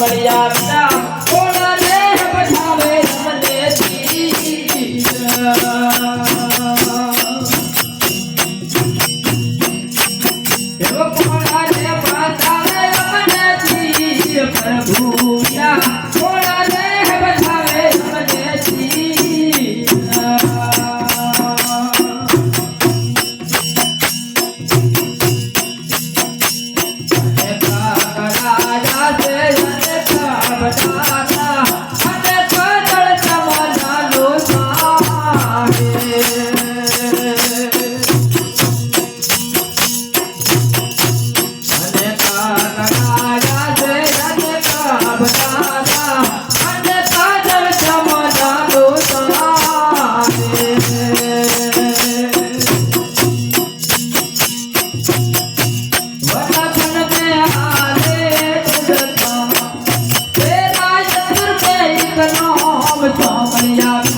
સાંભળ્યા Yeah.